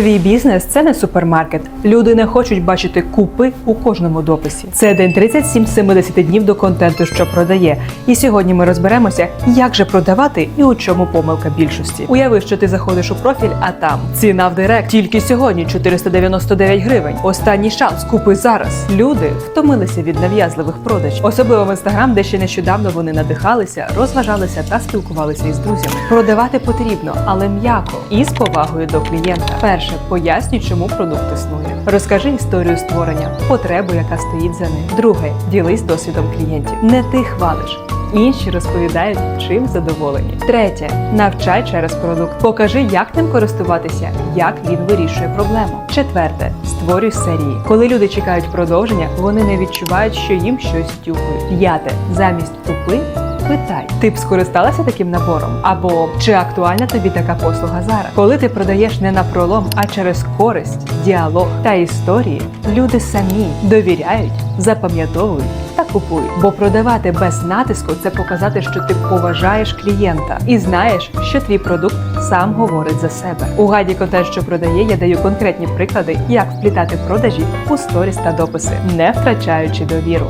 Свій бізнес це не супермаркет. Люди не хочуть бачити купи у кожному дописі. Це день 37 з 70 днів до контенту, що продає. І сьогодні ми розберемося, як же продавати і у чому помилка більшості. Уяви, що ти заходиш у профіль, а там ціна в директ тільки сьогодні 499 гривень. Останній шанс купи зараз. Люди втомилися від нав'язливих продажів, особливо в інстаграм, де ще нещодавно вони надихалися, розважалися та спілкувалися із друзями. Продавати потрібно, але м'яко і з повагою до клієнта. Перше, пояснюй, чому продукт існує. Розкажи історію створення, потребу, яка стоїть за ним. Друге, ділись досвідом клієнтів. Не ти хвалиш. Інші розповідають, чим задоволені. Третє навчай через продукт. Покажи, як ним користуватися, як він вирішує проблему. Четверте створюй серії. Коли люди чекають продовження, вони не відчувають, що їм щось втюхують. П'яте замість купи. Питай, ти б скористалася таким набором? Або чи актуальна тобі така послуга зараз? Коли ти продаєш не на пролом, а через користь, діалог та історії, люди самі довіряють, запам'ятовують купують. Бо продавати без натиску це показати, що ти поважаєш клієнта і знаєш, що твій продукт сам говорить за себе. У гайді контент, що продає, я даю конкретні приклади, як вплітати продажі у сторіс та дописи, не втрачаючи довіру.